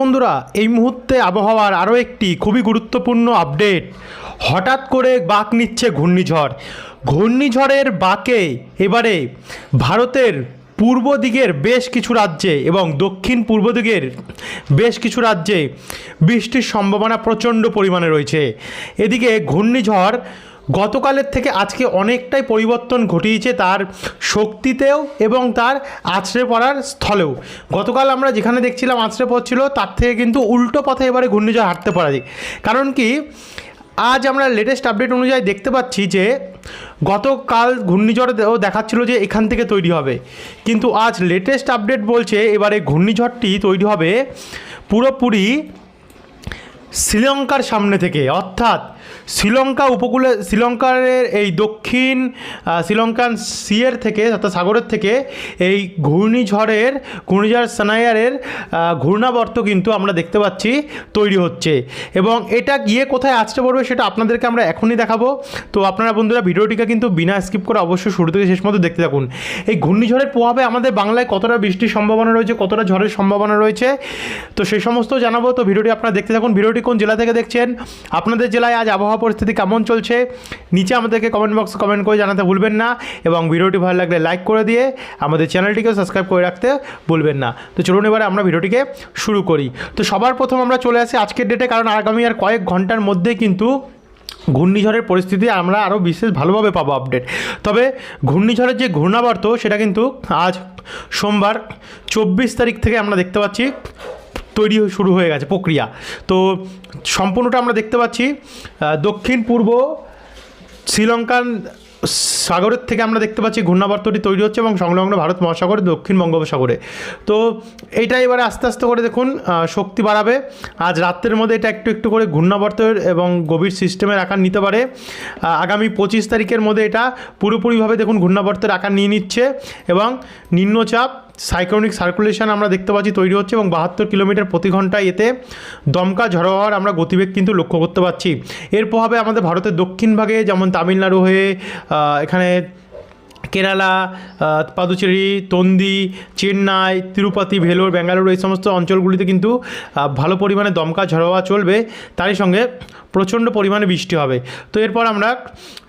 বন্ধুরা, এই মুহূর্তে আবহাওয়ার আরও একটি খুবই গুরুত্বপূর্ণ আপডেট। হঠাৎ করে বাঁক নিচ্ছে ঘূর্ণিঝড়। ঘূর্ণিঝড়ের বাঁকে এবারে ভারতের পূর্ব দিকের বেশ কিছু রাজ্যে এবং দক্ষিণ পূর্ব দিকের বেশ কিছু রাজ্যে বৃষ্টির সম্ভাবনা প্রচণ্ড পরিমাণে রয়েছে। এদিকে ঘূর্ণিঝড় গতকালের থেকে আজকে অনেকটাই পরিবর্তন ঘটিয়েছে তার শক্তিতেও এবং তার আছড়ে পড়ার স্থলেও। গতকাল আমরা যেখানে দেখছিলাম আছড়ে পড়ছিল, তার থেকে কিন্তু উল্টো পথে এবারে ঘূর্ণিঝড় হাঁটতে পারা যায়। কারণ কি, আজ আমরা লেটেস্ট আপডেট অনুযায়ী দেখতে পাচ্ছি যে, গতকাল ঘূর্ণিঝড়ও দেখাচ্ছিল যে এখান থেকে তৈরি হবে। কিন্তু আজ লেটেস্ট আপডেট বলছে এবারে ঘূর্ণিঝড়টি তৈরি হবে পুরোপুরি শ্রীলঙ্কার সামনে থেকে। অর্থাৎ শ্রীলঙ্কা উপকূলে শ্রীলঙ্কার এই দক্ষিণ শ্রীলঙ্কান সিয়ের থেকে, অর্থাৎ সাগরের থেকে এই ঘূর্ণিঝড়ের, ঘূর্ণিঝড় সানায়ারের ঘূর্ণাবর্ত কিন্তু আমরা দেখতে পাচ্ছি তৈরি হচ্ছে। এবং এটা গিয়ে কোথায় আছড়ে পড়বে সেটা আপনাদেরকে আমরা এখনই দেখাবো। তো আপনারা বন্ধুরা ভিডিওটিকে কিন্তু বিনা স্কিপ করে অবশ্যই শুরু থেকে শেষ মতো দেখতে থাকুন। এই ঘূর্ণিঝড়ের প্রভাবে আমাদের বাংলায় কতটা বৃষ্টির সম্ভাবনা রয়েছে, কতটা ঝড়ের সম্ভাবনা রয়েছে, তো সেই সমস্ত জানাব। তো ভিডিওটি আপনারা দেখতে থাকুন। ভিডিওটি কোন জেলা থেকে দেখছেন? আপনাদের জেলায় আজ আবহাওয়া পরিস্থিতি কেমন চলছে, নিচে আমাদেরকে কমেন্ট বক্সে কমেন্ট করে জানাতে ভুলবেন না এবং ভিডিওটি ভালো লাগলে লাইক করে দিয়ে আমাদের চ্যানেলটিকেও সাবস্ক্রাইব করে রাখতে ভুলবেন না। তো চলুন এবারে আমরা ভিডিওটিকে শুরু করি। তো সবার প্রথম আমরা চলে আসি আজকের ডেটে কারণ আগামী আর কয়েক ঘণ্টার মধ্যেই কিন্তু ঘূর্ণিঝড়ের পরিস্থিতি আমরা আরও বিশেষ ভালোভাবে পাবো আপডেট তবে ঘূর্ণিঝড়ের যে ঘূর্ণাবর্ত, সেটা কিন্তু আজ সোমবার চব্বিশ তারিখ থেকে আমরা দেখতে পাচ্ছি তৈরি শুরু হয়ে গেছে প্রক্রিয়া। তো সম্পূর্ণটা আমরা দেখতে পাচ্ছি দক্ষিণ, পূর্ব শ্রীলঙ্কান সাগরের থেকে আমরা দেখতে পাচ্ছি ঘূর্ণাবর্তটি তৈরি হচ্ছে এবং সংলগ্ন ভারত মহাসাগরে, দক্ষিণ বঙ্গোপসাগরে। তো এইটা এবারে আস্তে আস্তে করে দেখুন শক্তি বাড়াবে। আজ রাত্রের মধ্যে এটা একটু একটু করে ঘূর্ণাবর্তের এবং গভীর সিস্টেমের আকার নিতে পারে। আগামী পঁচিশ তারিখের মধ্যে এটা পুরোপুরিভাবে দেখুন ঘূর্ণাবর্তের আকার নিয়ে নিচ্ছে এবং নিম্নচাপ সাইক্লোনিক সার্কুলেশন আমরা দেখতে পাচ্ছি তৈরি হচ্ছে এবং বাহাত্তর কিলোমিটার প্রতি ঘন্টায় এতে দমকা ঝড়ো হওয়ার আমরা গতিবেগ কিন্তু লক্ষ্য করতে পারছি এর প্রভাবে আমাদের ভারতের দক্ষিণ ভাগে যেমন তামিলনাড়ু হয়ে এখানে কেরালা পাদুচেরি, তন্দি, চেন্নাই, তিরুপতি, ভেলোর, ব্যাঙ্গালুরু এই সমস্ত অঞ্চলগুলিতে কিন্তু ভালো পরিমাণে দমকা ঝড়ো হওয়া চলবে। তারই সঙ্গে প্রচণ্ড পরিমাণে বৃষ্টি হবে। তো এরপর আমরা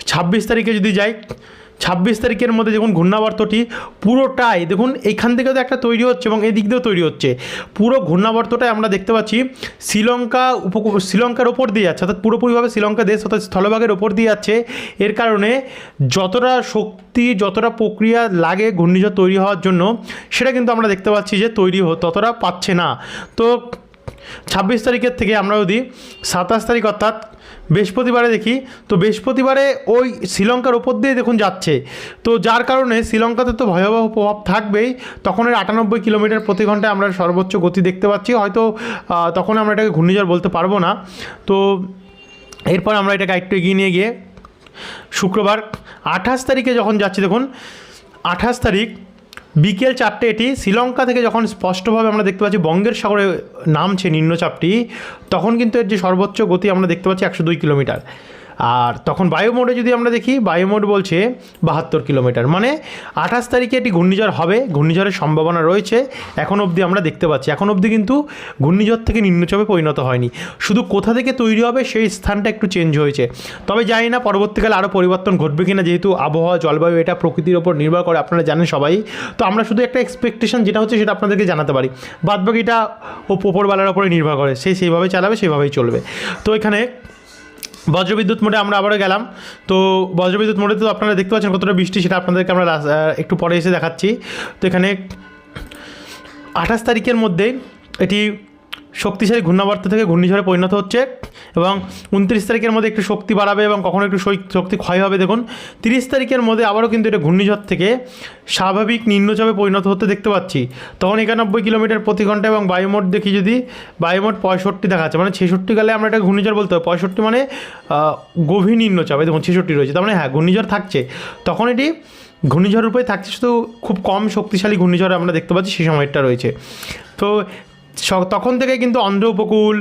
ছাব্বিশ তারিখে যদি যাই ছাব্বিশ তারিখের মধ্যে দেখুন ঘূর্ণাবর্তটি পুরোটাই, দেখুন এইখান থেকে তো একটা তৈরি হচ্ছে এবং এই দিক দিয়েও তৈরি হচ্ছে। পুরো ঘূর্ণাবর্তটাই আমরা দেখতে পাচ্ছি শ্রীলঙ্কা উপকূল শ্রীলঙ্কার ওপর দিয়ে যাচ্ছে, অর্থাৎ পুরোপুরিভাবে শ্রীলঙ্কা দেশ, অর্থাৎ স্থলভাগের ওপর দিয়ে যাচ্ছে। এর কারণে যতটা শক্তি, যতটা প্রক্রিয়া লাগে ঘূর্ণিঝড় তৈরি হওয়ার জন্য, সেটা কিন্তু আমরা দেখতে পাচ্ছি যে তৈরি ততটা পাচ্ছে না। তো ছাব্বিশ তারিখের থেকে আমরা যদি সাতাশ তারিখ অর্থাৎ বৃহস্পতিবারে দেখি। তো বৃহস্পতিবারে ওই শ্রীলঙ্কার ওপর দিয়ে দেখুন যাচ্ছে। তো যার কারণে শ্রীলঙ্কাতে তো ভয়াবহ প্রভাব থাকবেই। তখন এর আটানব্বই কিলোমিটার প্রতি ঘন্টায় আমরা সর্বোচ্চ গতি দেখতে পাচ্ছি। হয়তো তখন আমরা এটাকে ঘূর্ণিঝড় বলতে পারব না। তো এরপর আমরা এটাকে একটু এগিয়ে নিয়ে গিয়ে, শুক্রবার আঠাশ তারিখে যখন যাচ্ছি দেখুন, আঠাশ তারিখ বিকেল চারটে এটি শ্রীলঙ্কা থেকে যখন স্পষ্টভাবে আমরা দেখতে পাচ্ছি বঙ্গের সাগরে নামছে নিম্নচাপটি, তখন কিন্তু এর যে সর্বোচ্চ গতি আমরা দেখতে পাচ্ছি একশো দুই কিলোমিটার। আর তখন বায়ুমোডে যদি আমরা দেখি, বায়ুমোড বলছে বাহাত্তর কিলোমিটার। মানে আঠাশ তারিখে এটি ঘূর্ণিঝড় হবে, ঘূর্ণিঝড়ের সম্ভাবনা রয়েছে। এখন অবধি আমরা দেখতে পাচ্ছি। এখন অবধি কিন্তু ঘূর্ণিঝড় থেকে নিম্নচাপে পরিণত হয়নি। শুধু কোথা থেকে তৈরি হবে, সেই স্থানটা একটু চেঞ্জ হয়েছে। তবে জানি না পরবর্তীকালে আরও পরিবর্তন ঘটবে কিনা, যেহেতু আবহাওয়া, জলবায়ু এটা প্রকৃতির ওপর নির্ভর করে, আপনারা জানেন সবাই। তো আমরা শুধু একটা এক্সপেকটেশন যেটা হচ্ছে, সেটা আপনাদেরকে জানাতে পারি। বাদবাকিটা ও ওপরবেলার ওপরে নির্ভর করে। সেই সেইভাবে চালাবে, সেইভাবেই চলবে। তো এখানে বজ্রবিদ্যুৎ মোডে আমরা আবারও গেলাম। তো বজ্রবিদ্যুৎ মোডে তো আপনারা দেখতে পাচ্ছেন কতটা বৃষ্টি, সেটা আপনাদেরকে আমরা একটু পরে এসে দেখাচ্ছি। তো এখানে আঠাশ তারিখের মধ্যে এটি শক্তিশালী ঘূর্ণাবর্ত থেকে ঘূর্ণিঝড়ে পরিণত হচ্ছে এবং উনত্রিশ তারিখের মধ্যে একটু শক্তি বাড়াবে এবং কখনও একটু শক্তি ক্ষয় হবে। দেখুন, তিরিশ তারিখের মধ্যে আবারও কিন্তু এটা ঘূর্ণিঝড় থেকে স্বাভাবিক নিম্নচাপে পরিণত হতে দেখতে পাচ্ছি। তখন একানব্বই কিলোমিটার প্রতি ঘণ্টা এবং বায়ুমোট দেখি যদি, বায়ুমোট পঁয়ষট্টি দেখাচ্ছে। মানে ছেষট্টি গেলে আমরা এটা ঘূর্ণিঝড় বলতে হবে পঁয়ষট্টি মানে গভীর নিম্নচাপ। দেখুন, ছেষট্টি রয়েছে। তার মানে হ্যাঁ ঘূর্ণিঝড় থাকছে। তখন এটি ঘূর্ণিঝড় রূপে থাকছে। শুধু খুব কম শক্তিশালী ঘূর্ণিঝড় আমরা দেখতে পাচ্ছি, সেই সময়টা রয়েছে। তো তখন থেকে কিন্তু অন্ধ্র উপকূল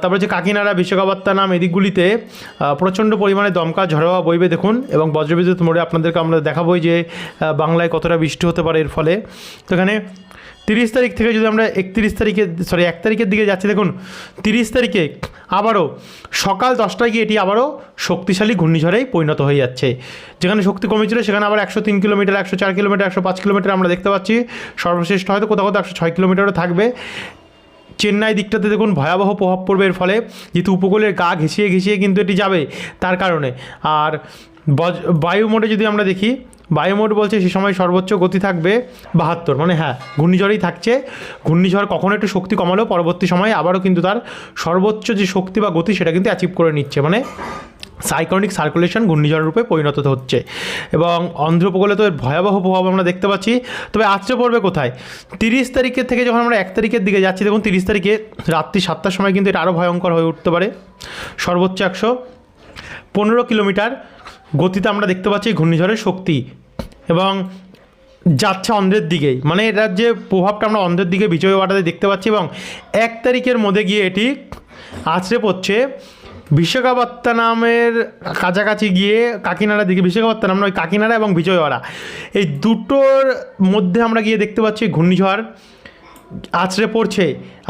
তারপরে যে কাকিনাড়া বিশ্বকাপত্তানাম এদিকগুলিতে প্রচণ্ড পরিমাণে দমকা, ঝড়োয়া বইবে দেখুন এবং বজ্রবিদ্যুৎ মোড়ে আপনাদেরকে আমরা দেখাবোই যে বাংলায় কতটা বৃষ্টি হতে পারে এর ফলে। তো এখানে তিরিশ তারিখ থেকে যদি আমরা একত্রিশ তারিখে সরি এক তারিখের দিকে যাচ্ছি দেখুন, তিরিশ তারিখে আবারও সকাল দশটায় গিয়ে এটি আবারও শক্তিশালী ঘূর্ণিঝড়েই পরিণত হয়ে যাচ্ছে। যেখানে শক্তি কমেছিল সেখানে আবার একশো তিন কিলোমিটার, একশো চার কিলোমিটার, একশো পাঁচ কিলোমিটার আমরা দেখতে পাচ্ছি। সর্বশ্রেষ্ঠ হয়তো কোথাও কোথাও একশো ছয় কিলোমিটারও থাকবে। চেন্নাই দিকটাতে দেখুন ভয়াবহ প্রভাব পড়বে এর ফলে। যেহেতু উপকূলের গা ঘেঁষিয়ে ঘেঁষিয়ে কিন্তু এটি যাবে তার কারণে। আর বজ- বায়ু মোডে যদি আমরা দেখি বায়ুমোট বলছে সে সময় সর্বোচ্চ গতি থাকবে বাহাত্তর মানে হ্যাঁ ঘূর্ণিঝড়েই থাকছে। ঘূর্ণিঝড় কখনো একটু শক্তি কমালেও পরবর্তী সময়ে আবারও কিন্তু তার সর্বোচ্চ যে শক্তি বা গতি সেটা কিন্তু অ্যাচিভ করে নিচ্ছে। মানে সাইক্লনিক সার্কুলেশন ঘূর্ণিঝড় রূপে পরিণত হচ্ছে। এবং অন্ধ্র উপকূলে তো এর ভয়াবহ প্রভাব আমরা দেখতে পাচ্ছি। তবে আজকে পড়বে কোথায়? তিরিশ তারিখের থেকে যখন আমরা এক তারিখের দিকে যাচ্ছি, দেখুন তিরিশ তারিখে রাত্রি সাতটার সময় কিন্তু এটা আরও ভয়ঙ্কর হয়ে উঠতে পারে। সর্বোচ্চ একশো পনেরো কিলোমিটার গতিতে আমরা দেখতে পাচ্ছি ঘূর্ণিঝড়ের শক্তি। এবং যাচ্ছে অন্ধ্রের দিকেই। মানে এটার যে প্রভাবটা আমরা অন্ধ্রের দিকে বিজয়ওয়াড়াতে দেখতে পাচ্ছি এবং এক তারিখের মধ্যে গিয়ে এটি আছড়ে পড়ছে। বিশাখাপত্তনমের কাছাকাছি গিয়ে কাকিনাড়া দিকে, বিশাখাপত্তনম নয়, কাকিনাড়া এবং বিজয়ওয়াড়া। এই দুটোর মধ্যে আমরা গিয়ে দেখতে পাচ্ছি ঘূর্ণিঝড় আছড়ে পড়ছে।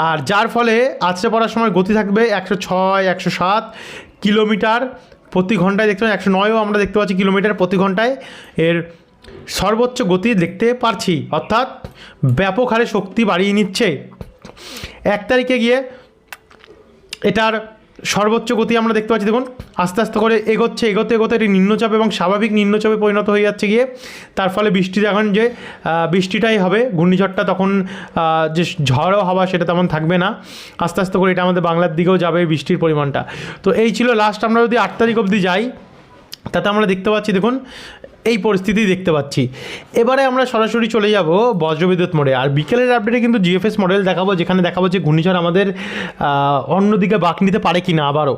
আর যার ফলে আছড়ে পড়ার সময় গতি থাকবে একশো ছয়, একশো সাত কিলোমিটার প্রতি ঘন্টায়। দেখতে পাচ্ছি একশো নয়ও আমরা দেখতে পাচ্ছি কিলোমিটার প্রতি ঘন্টায়। এর সর্বোচ্চ গতি দেখতে পারছি। অর্থাৎ ব্যাপক হারে শক্তি বাড়িয়ে নিচ্ছে। এক তারিখে গিয়ে এটার সর্বোচ্চ গতি আমরা দেখতে পাচ্ছি, দেখুন, আস্তে আস্তে করে এগোচ্ছে, এগোতে এগোতে এটি নিম্নচাপ এবং স্বাভাবিক নিম্নচাপে পরিণত হয়ে যাচ্ছে গিয়ে। তার ফলে বৃষ্টি এখন যে বৃষ্টিটাই হবে, ঘূর্ণিঝড়টা তখন যে ঝড়ও হওয়া সেটা তেমন থাকবে না। আস্তে আস্তে করে এটা আমাদের বাংলার দিকেও যাবে বৃষ্টির পরিমাণটা। তো এই ছিল লাস্ট আমরা যদি আট তারিখ অবধি যাই, তাতে আমরা দেখতে পাচ্ছি, দেখুন এই পরিস্থিতি দেখতে পাচ্ছি। এবারে আমরা সরাসরি চলে যাব বজ্রবিদ্যুৎ মোড়ে। আর বিকেলের আপডেটে কিন্তু জিএফএস মডেল দেখাবো, যেখানে দেখাবো যে ঘূর্ণিঝড় আমাদের অন্যদিকে বাঁক নিতে পারে কি না আবারও।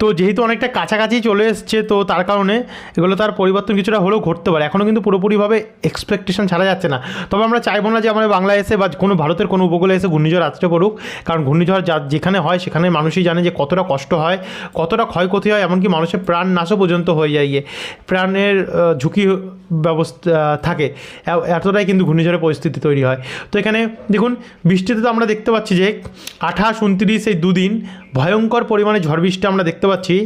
তো যেহেতু অনেকটা কাছাকাছি চলে এসছে, তো তার কারণে এগুলো তার পরিবর্তন কিছুটা হলেও ঘটতে পারে। এখনও কিন্তু পুরোপুরিভাবে এক্সপেকটেশন ছাড়া যাচ্ছে না। তবে আমরা চাইব না যে আমাদের বাংলা এসে বা কোনো ভারতের কোনো উপকূলে এসে ঘূর্ণিঝড় আছড়ে পড়ুক, কারণ ঘূর্ণিঝড় যা যেখানে হয় সেখানে মানুষই জানে যে কতটা কষ্ট হয়, কতটা ক্ষয়ক্ষতি হয়, এমনকি মানুষের প্রাণ নাশও পর্যন্ত হয়ে যায় প্রাণের ঝুঁকি ব্যবস্থা থাকে। এতটাই কিন্তু ঘূর্ণিঝড়ের পরিস্থিতি তৈরি হয়। তো এখানে দেখুন, বৃষ্টিতে তো আমরা দেখতে পাচ্ছি যে আঠাশ, উনত্রিশ এই দুদিন ভয়ঙ্কর পরিমাণে ঝড় বৃষ্টি আমরা দেখতে পাচ্ছি।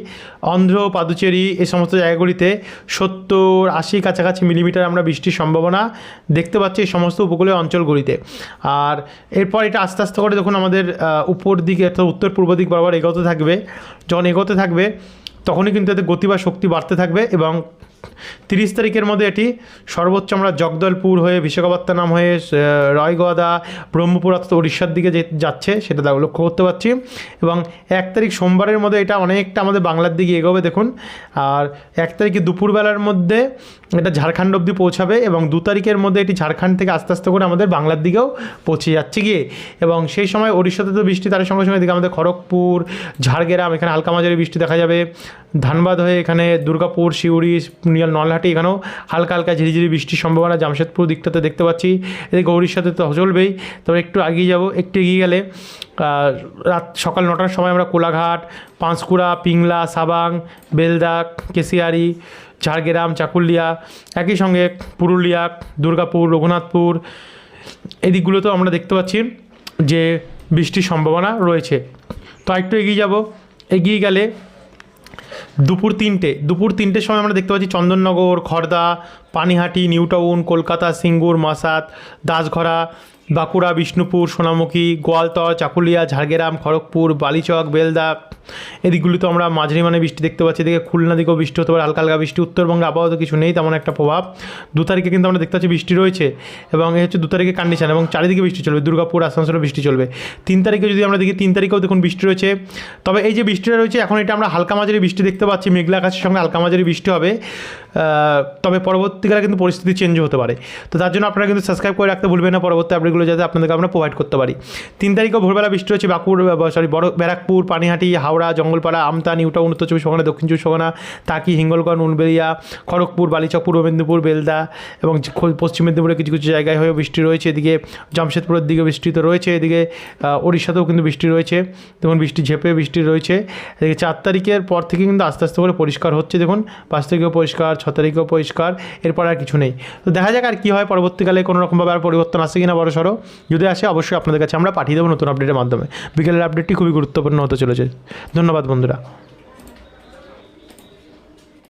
অন্ধ্র, পাদুচেরি এই সমস্ত জায়গাগুলিতে সত্তর আশি কাছাকাছি মিলিমিটার আমরা বৃষ্টির সম্ভাবনা দেখতে পাচ্ছি এই সমস্ত উপকূলীয় অঞ্চলগুলিতে। আর এরপর এটা আস্তে আস্তে করে যখন আমাদের উপর দিকে অর্থাৎ উত্তর পূর্ব দিক বরাবর এগোতে থাকবে, যখন এগোতে থাকবে, তখনই কিন্তু এতে গতি বা শক্তি বাড়তে থাকবে এবং তিরিশ তারিখের মধ্যে এটি সর্বোচ্চ আমরা জগদলপুর হয়ে বিশাখাপত্তনম হয়ে রায়গদা, ব্রহ্মপুর অর্থাৎ উড়িষ্যার দিকে যে যাচ্ছে সেটা দা- লক্ষ্য করতে পারছি। এবং এক তারিখ সোমবারের মধ্যে এটা অনেকটা আমাদের বাংলার দিকে এগোবে, দেখুন। আর এক তারিখে দুপুরবেলার মধ্যে এটা ঝাড়খণ্ড অবধি পৌঁছাবে এবং দু তারিখের মধ্যে এটি ঝাড়খণ্ড থেকে আস্তে আস্তে করে আমাদের বাংলার দিকেও পৌঁছে যাচ্ছে গিয়ে। এবং সেই সময় ওড়িশাতে তো বৃষ্টি, তার সঙ্গে সঙ্গে এদিকে আমাদের খড়গপুর, ঝাড়গ্রাম, এখানে হালকা মাঝারি বৃষ্টি দেখা যাবে। ধানবাদ হয়ে এখানে দুর্গাপুর শিউড়ি নিয়াল নলহাটি এখানেও হালকা হালকা ঝিরিঝিরি বৃষ্টির সম্ভাবনা, জামশেদপুর দিকটাতে দেখতে পাচ্ছি। এদিকে সাথে তো চলবেই। তবে একটু এগিয়ে যাব, একটু এগিয়ে গেলে রাত সকাল নটার সময় আমরা কোলাঘাট, পাঁশকুড়া, পিংলা, সাবাং, বেলদা, কেশিয়ারি, ঝাড়গ্রাম, চাকুলিয়া, একই সঙ্গে পুরুলিয়া, দুর্গাপুর, রঘুনাথপুর, এদিকগুলোতেও আমরা দেখতে পাচ্ছি যে বৃষ্টির সম্ভাবনা রয়েছে। তো একটু এগিয়ে যাব। এগিয়ে গেলে দুপুর তিনটে, দুপুর তিনটের সময় আমরা দেখতে পাচ্ছি চন্দননগর খড়দা পানিহাটি, নিউটাউন, কলকাতা, সিঙ্গুর মাসাত দাসঘরা, বাঁকুড়া, বিষ্ণুপুর, সোনামুখী, গোয়ালতর, চাকুলিয়া, ঝাড়গ্রাম, খড়গপুর, বালিচক, বেলদা এদিকগুলিতে আমরা মাঝারি মানে বৃষ্টি দেখতে পাচ্ছি, এদিকে খুলনা দিকেও বৃষ্টি হতে পারে হালকা হালকা বৃষ্টি, উত্তরবঙ্গে আবহাওয়া কিছু নেই, তেমন একটা প্রভাব। দু তারিখে কিন্তু আমরা দেখতে পাচ্ছি বৃষ্টি রয়েছে এবং এই হচ্ছে দু তারিখে কন্ডিশন এবং চারিদিকে বৃষ্টি চলবে, দুর্গাপুর, আসানসোলে বৃষ্টি চলবে। তিন তারিখে যদি আমরা দেখি, তিন তারিখেও দেখুন বৃষ্টি রয়েছে। তবে এই যে বৃষ্টিটা রয়েছে, এখন এটা আমরা হালকা মাঝারি বৃষ্টি দেখতে পাচ্ছি, মেঘলা আকাশের সঙ্গে হালকা মাঝারি বৃষ্টি হবে। তবে পরবর্তীকালে কিন্তু পরিস্থিতি চেঞ্জ হতে পারে। তো তার জন্য আপনারা কিন্তু সাবস্ক্রাইব করে রাখতে ভুলবেন না পরবর্তী আপডেটগুলো যাতে আপনাদেরকে আমরা প্রোভাইড করতে পারি। তিন তারিখেও ভোরবেলা বৃষ্টি রয়েছে, বাঁকুড় সরি বড়, ব্যারাকপুর, পানিহাটি, হাওড়া জঙ্গলপাড়া, আমতা, নিউটাউন, উত্তর চব্বিশ পরগনা, দক্ষিণ চব্বিশ পরগনা তাকি হিঙ্গলগড় নুনবেরিয়া খড়গপুর বালিচক পূর্ব মেদিনীপুর বেলদা এবং পশ্চিম মেদিনীপুরে কিছু কিছু জায়গায় হয়েও বৃষ্টি রয়েছে। এদিকে জামশেদপুরের দিকে বৃষ্টি তো রয়েছে। এদিকে ওড়িশাতেও কিন্তু বৃষ্টি রয়েছে। দেখুন, বৃষ্টি ঝেপে বৃষ্টি রয়েছে। এদিকে চার তারিখের পর থেকে কিন্তু আস্তে আস্তে করে পরিষ্কার হচ্ছে। দেখুন, পাঁচ তারিখেও পরিষ্কার, ছ তারিখেও পরিষ্কার। এরপর আর কিছু নেই। তো দেখা যাক আর কী হয়। পরবর্তীকালে কোনো রকমভাবে আর পরিবর্তন আসে কিনা বড় সড়ো। যদি আসে, অবশ্যই আপনাদের কাছে আমরা পাঠিয়ে দেবো নতুন আপডেটের মাধ্যমে। বিকেলের আপডেটটি খুবই গুরুত্বপূর্ণ হতে চলেছে। ধন্যবাদ বন্ধুরা।